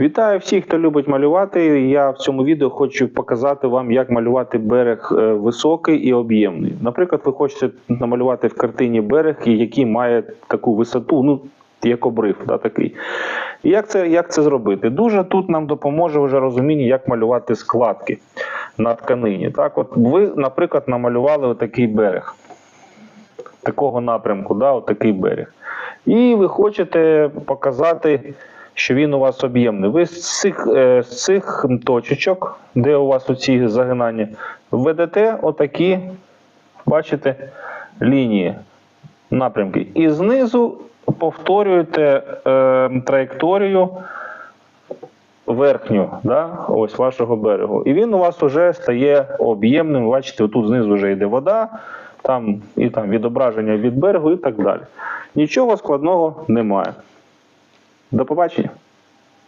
Вітаю всіх, хто любить малювати. Я в цьому відео хочу показати вам, як малювати берег е, високий і об'ємний. Наприклад, ви хочете намалювати в картині берег, який має таку висоту, ну як обрив, да, такий. І як це, як це зробити? Дуже тут нам допоможе вже розуміння, як малювати складки на тканині. Так, от ви, наприклад, намалювали отакий берег такого напрямку, да, отакий берег. І ви хочете показати, що він у вас об'ємний. Ви з цих, е, з цих точечок, де у вас оці загинання, введете отакі, бачите, лінії, напрямки. І знизу повторюєте е, траєкторію верхню, да, ось вашого берегу. І він у вас вже стає об'ємним. Бачите, тут знизу вже йде вода, там і там відображення від берегу і так далі. Нічого складного немає. До побачення!